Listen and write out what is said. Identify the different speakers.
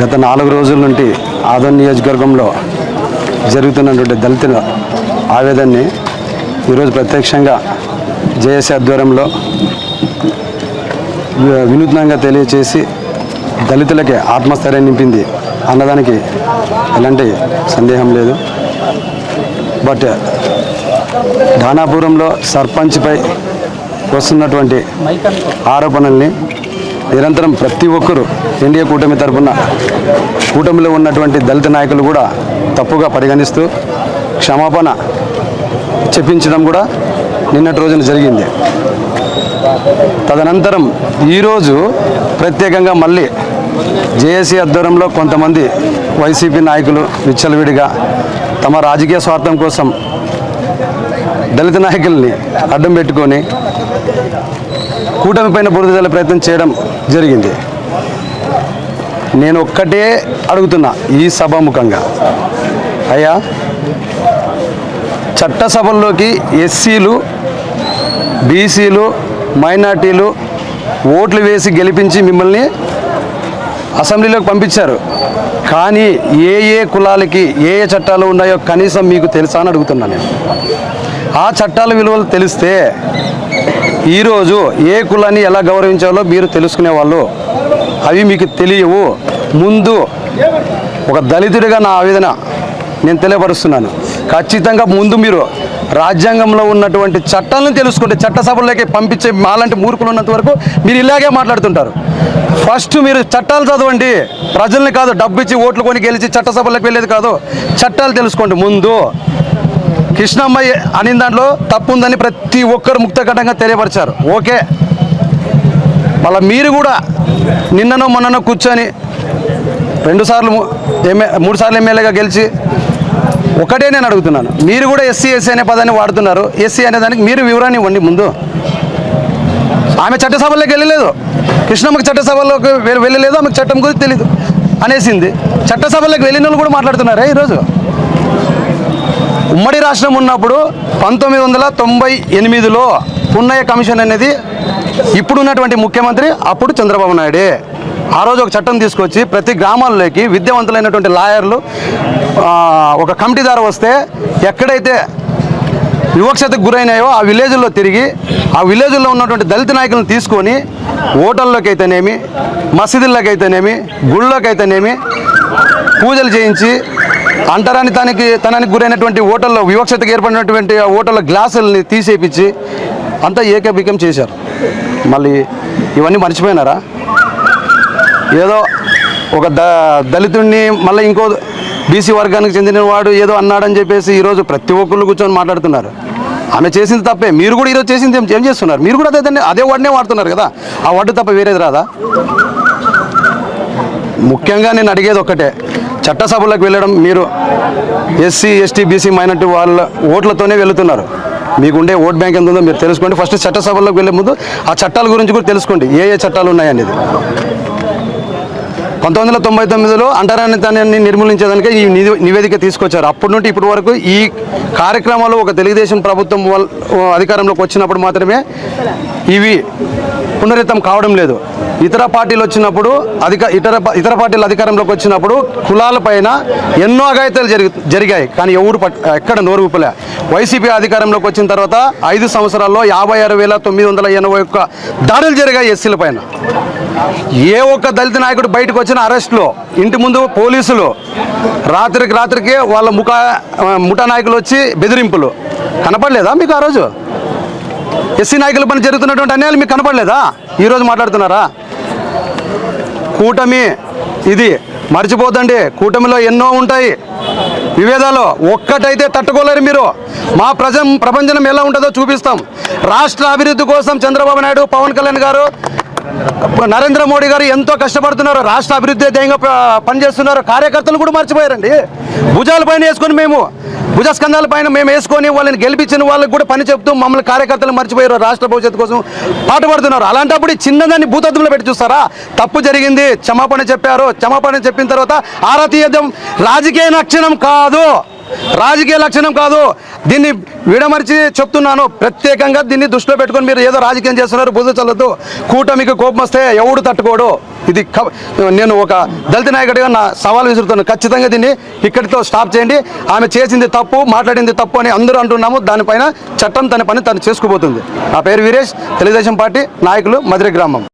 Speaker 1: గత నాలుగు రోజుల నుండి ఆదోన్ నియోజకవర్గంలో జరుగుతున్నటువంటి దళితుల ఆవేదనని ఈరోజు ప్రత్యక్షంగా జేఏసీ ఆధ్వర్యంలో వి- వినూత్నంగా తెలియచేసి దళితులకి ఆత్మస్థైర్యం నింపింది అన్నదానికి ఎలాంటి సందేహం లేదు. బట్ దానాపురంలో సర్పంచ్పై వస్తున్నటువంటి ఆరోపణల్ని నిరంతరం ప్రతి ఒక్కరూ ఎన్డీఏ కూటమి తరఫున కూటమిలో ఉన్నటువంటి దళిత నాయకులు కూడా తప్పుగా పరిగణిస్తూ క్షమాపణ చెప్పించడం కూడా నిన్నటి రోజున జరిగింది. తదనంతరం ఈరోజు ప్రత్యేకంగా మళ్ళీ జేఏసీ ఆధ్వర్యంలో కొంతమంది వైసీపీ నాయకులు విచ్చలవిడిగా తమ రాజకీయ స్వార్థం కోసం దళిత నాయకుల్ని అడ్డం పెట్టుకొని కూటమి పైన బురద ప్రయత్నం చేయడం జరిగింది. నేను ఒక్కటే అడుగుతున్నా ఈ సభాముఖంగా. అయ్యా చట్టసభల్లోకి ఎస్సీలు బీసీలు మైనార్టీలు ఓట్లు వేసి గెలిపించి మిమ్మల్ని అసెంబ్లీలోకి పంపించారు. కానీ ఏ ఏ కులాలకి ఏ ఏ చట్టాలు ఉన్నాయో కనీసం మీకు తెలుసా అని అడుగుతున్నా నేను. ఆ చట్టాల విలువలు తెలిస్తే ఈరోజు ఏ కులాన్ని ఎలా గౌరవించాలో మీరు తెలుసుకునే వాళ్ళు. అవి మీకు తెలియవు. ముందు ఒక దళితుడిగా నా ఆవేదన నేను తెలియపరుస్తున్నాను. ఖచ్చితంగా ముందు మీరు రాజ్యాంగంలో ఉన్నటువంటి చట్టాలను తెలుసుకుంటే చట్టసభల్లోకి పంపించే మాలాంటి మూర్ఖులు ఉన్నంత వరకు మీరు ఇలాగే మాట్లాడుతుంటారు. ఫస్ట్ మీరు చట్టాలు చదవండి. ప్రజల్ని కాదు డబ్బు ఇచ్చి ఓట్లు కొని గెలిచి చట్టసభలకు వెళ్ళేది కాదు. చట్టాలు తెలుసుకోండి ముందు. కృష్ణమ్మ అని దాంట్లో తప్పు ఉందని ప్రతి ఒక్కరు ముక్తఘటంగా తెలియపరిచారు. ఓకే. మళ్ళీ మీరు కూడా నిన్ననో మొన్ననో కూర్చొని రెండుసార్లు ఎంఏ మూడు సార్లు ఎమ్మెల్యేగా గెలిచి ఒకటే నేను అడుగుతున్నాను. మీరు కూడా ఎస్సీ ఎస్సీ అనే పదాన్ని వాడుతున్నారు. ఎస్సీ అనే దానికి మీరు వివరాన్ని ఇవ్వండి ముందు. ఆమె చట్టసభలోకి వెళ్ళలేదు. కృష్ణమ్మకి చట్టసభలోకి వెళ్ళలేదు ఆమెకు చట్టం గురించి తెలీదు అనేసింది. చట్టసభలోకి వెళ్ళిన వాళ్ళు కూడా మాట్లాడుతున్నారా ఈరోజు? ఉమ్మడి రాష్ట్రం ఉన్నప్పుడు పంతొమ్మిది వందల తొంభై ఎనిమిదిలో పున్నయ్య కమిషన్ అనేది ఇప్పుడున్నటువంటి ముఖ్యమంత్రి అప్పుడు చంద్రబాబు నాయుడే. ఆ రోజు ఒక చట్టం తీసుకొచ్చి ప్రతి గ్రామాల్లోకి విద్యావంతులైనటువంటి లాయర్లు ఒక కమిటీ ద్వారా వస్తే ఎక్కడైతే వివక్షతకు గురైనాయో ఆ విలేజ్లో తిరిగి ఆ విలేజ్లో ఉన్నటువంటి దళిత నాయకులను తీసుకొని ఓటల్లోకి అయితేనేమి మసీదుల్లోకి అయితేనేమి గుళ్ళలోకి అయితేనేమి పూజలు చేయించి అంటరాని తనకి తనకి గురైనటువంటి ఓటల్లో వివక్షతకు ఏర్పడినటువంటి ఆ ఓటర్ల గ్లాసుల్ని తీసేపించి అంతా ఏకబికం చేశారు. మళ్ళీ ఇవన్నీ మర్చిపోయినారా? ఏదో ఒక ద దళితుడిని మళ్ళీ ఇంకో బీసీ వర్గానికి చెందిన వాడు ఏదో అన్నాడని చెప్పేసి ఈరోజు ప్రతి ఒక్కళ్ళు కూర్చొని మాట్లాడుతున్నారు. ఆమె చేసింది తప్పే. మీరు కూడా ఈరోజు చేసింది ఏం- చేస్తున్నారు? మీరు కూడా అదే అదే వాడినే వాడుతున్నారు కదా? ఆ వడ్డు తప్ప వేరేది రాదా? ముఖ్యంగా నేను అడిగేది ఒక్కటే. చట్టసభలకు వెళ్ళడం మీరు ఎస్సీ ఎస్టీ బీసీ మైనార్టీ వాళ్ళ ఓట్లతోనే వెళుతున్నారు. మీకు ఉండే ఓట్ బ్యాంక్ ఎంత ఉందో మీరు తెలుసుకోండి. ఫస్ట్ చట్టసభలకు వెళ్ళే ముందు ఆ చట్టాల గురించి కూడా తెలుసుకోండి. ఏ ఏ చట్టాలు ఉన్నాయనేది. పంతొమ్మిది వందల తొంభై తొమ్మిదిలో అంటరానితనాన్ని నిర్మూలించేదానికి ఈ నివేదిక తీసుకొచ్చారు. అప్పటి నుండి ఇప్పటి వరకు ఈ కార్యక్రమాలు ఒక తెలుగుదేశం ప్రభుత్వం అధికారంలోకి వచ్చినప్పుడు మాత్రమే ఇవి పునరితం కావడం లేదు. ఇతర పార్టీలు వచ్చినప్పుడు అధిక ఇతర ఇతర పార్టీలు అధికారంలోకి వచ్చినప్పుడు కులాల పైన ఎన్నో అఘాయితాలు జరిగి జరిగాయి. కానీ ఎవరు పట్- ఎక్కడ నోరు ఊపలే వైసీపీ అధికారంలోకి వచ్చిన తర్వాత ఐదు సంవత్సరాల్లో యాభై ఆరు వేల తొమ్మిది వందల ఎనభై ఒక్క దాడులు జరిగాయి ఎస్సీల పైన. ఏ ఒక్క దళిత నాయకుడు బయటకు వచ్చిన అరెస్ట్లో ఇంటి ముందు పోలీసులు రాత్రికి రాత్రికి వాళ్ళ ముఖ ముఠా నాయకులు వచ్చి బెదిరింపులు. కనపడలేదా మీకు ఆ రోజు? ఎస్సీ నాయకుల పని జరుగుతున్నటువంటి అన్యాయాలు మీకు కనపడలేదా? ఈరోజు మాట్లాడుతున్నారా? కూటమి ఇది మర్చిపోదండి కూటమిలో ఎన్నో ఉంటాయి విభేదాలు. ఒక్కటైతే తట్టుకోలేరు మీరు. మా ప్రజ ప్రపంచం ఎలా ఉంటుందో చూపిస్తాం. రాష్ట్ర అభివృద్ధి కోసం చంద్రబాబు నాయుడు పవన్ కళ్యాణ్ గారు నరేంద్ర మోడీ గారు ఎంతో కష్టపడుతున్నారు. రాష్ట్ర అభివృద్ధి ధ్యేయంగా పనిచేస్తున్నారు. కార్యకర్తలు కూడా మర్చిపోయారండి. భుజాల పైన వేసుకొని మేము భుజస్కంధాల పైన మేము వేసుకొని వాళ్ళని గెలిపించిన వాళ్ళకి కూడా పని చెప్తూ మమ్మల్ని కార్యకర్తలు మర్చిపోయారు. రాష్ట్ర భవిష్యత్తు కోసం పాటుపడుతున్నారు అలాంటప్పుడు చిన్నదాన్ని భూతత్వంలో పెట్టి చూస్తారా? తప్పు జరిగింది క్షమాపణ చెప్పారు. క్షమాపణ చెప్పిన తర్వాత ఆరా తీయడం రాజకీయ లక్షణం కాదు. రాజకీయ లక్షణం కాదు. దీన్ని విడమర్చి చెప్తున్నాను. ప్రత్యేకంగా దీన్ని దృష్టిలో పెట్టుకొని మీరు ఏదో రాజకీయం చేస్తున్నారు బుద్ధి చల్లదు కూటమికి కోపం వస్తే ఎవడు తట్టుకోడు. ఇది నేను ఒక దళిత నాయకుడిగా నా సవాల్ విసురుతున్నాను ఖచ్చితంగా దీన్ని ఇక్కడితో స్టాప్ చేయండి. ఆమె చేసింది తప్పు మాట్లాడింది తప్పు అని అందరూ అంటున్నాము. దానిపైన చట్టం తన పని తను చేసుకుపోతుంది. నా పేరు వీరేష్. తెలుగుదేశం పార్టీ నాయకులు మధుర గ్రామం.